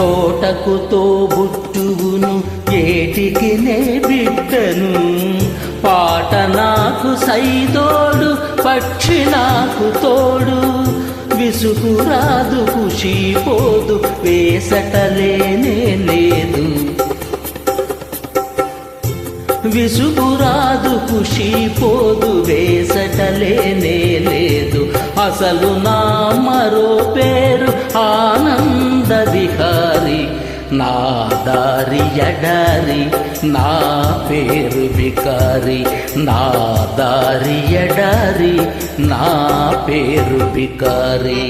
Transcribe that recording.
తోటకు తోబుట్టువును ఏటికి నే బిడ్డను. పాట నాకు సైదోడు పక్షి నాకు తోడు. విసుకురాదు ఖుషి పోదు వేసటలేనే లేదు. విసుకురాదు ఖుషి పోదు వేసటలేనే లేదు. అసలు నా మరో పేరు నా దారి ఎడారి నా పేరు వికారి నా దారి ఎడారి నా పేరు వికారి